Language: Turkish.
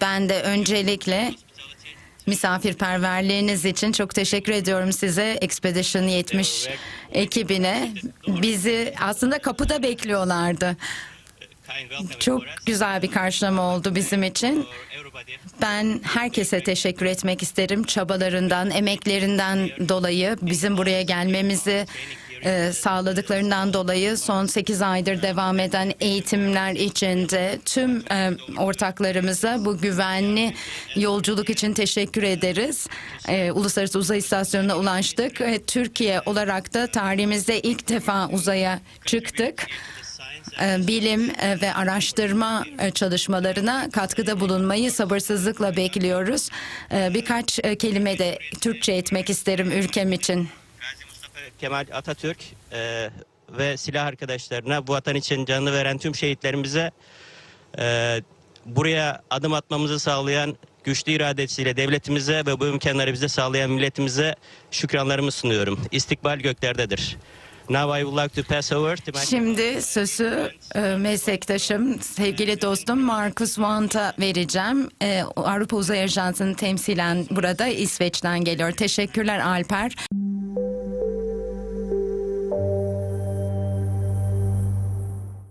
Ben de öncelikle misafirperverliğiniz için çok teşekkür ediyorum size Expedition 70 ekibine. Bizi aslında kapıda bekliyorlardı. Çok güzel bir karşılama oldu bizim için. Ben herkese teşekkür etmek isterim. Çabalarından, emeklerinden dolayı bizim buraya gelmemizi e, sağladıklarından dolayı son 8 aydır devam eden eğitimler için de tüm e, ortaklarımıza bu güvenli yolculuk için teşekkür ederiz. E, Uluslararası Uzay İstasyonu'na ulaştık. E, Türkiye olarak da tarihimizde ilk defa uzaya çıktık e, bilim e, ve araştırma e, çalışmalarına katkıda bulunmayı sabırsızlıkla bekliyoruz. Birkaç e, kelime de Türkçe etmek isterim ülkem için. Kemal Atatürk e, ve silah arkadaşlarına bu vatan için canını veren tüm şehitlerimize e, buraya adım atmamızı sağlayan güçlü iradesiyle devletimize ve bu imkanları bize sağlayan milletimize şükranlarımı sunuyorum. İstikbal göklerdedir. Now I would like to pass over to my Şimdi sözü e, meslektaşım, sevgili dostum Markus Wandt'a vereceğim. E, Avrupa Uzay Ajansı'nı temsilen burada İsveç'ten geliyor. Teşekkürler Alper.